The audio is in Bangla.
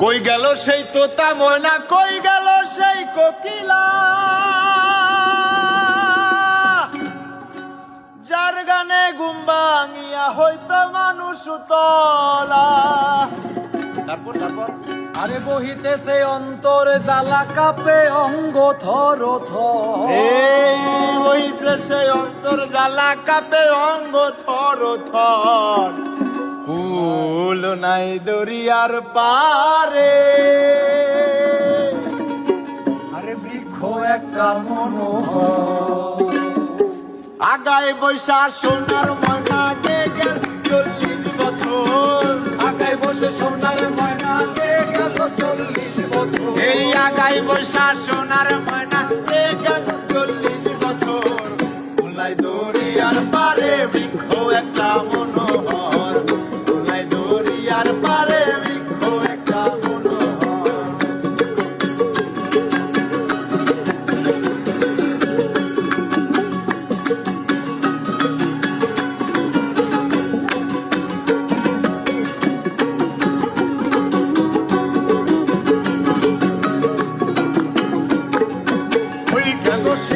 কই গেল সেই তোতা ময়না কই গেল সেই কোকিলা? যার গানে ঘুম ভাঙিয়া হইতো মানুষ তলা। তারপর তারপর? আরে বহিতেছে অন্তর জ্বালা কাপে অঙ্গ থর এই সেই অন্তর জ্বালা কাপে অঙ্গ থর থর। কুল নাই দরিয়ার পারে। আরে বৃক্ষ একটা মনোহর। আগায় বৈশা সোনার ময়না কে গেল চল্লিশ বছর? আগায় বসে সোনার ময়না কে গেল চল্লিশ বছর? এই আগায় বৈশা সোনার ময়না কে গেল চল্লিশ বছর? কুলাই দরিয়ার পারে, বৃক্ষ একটা মনোহর। practicando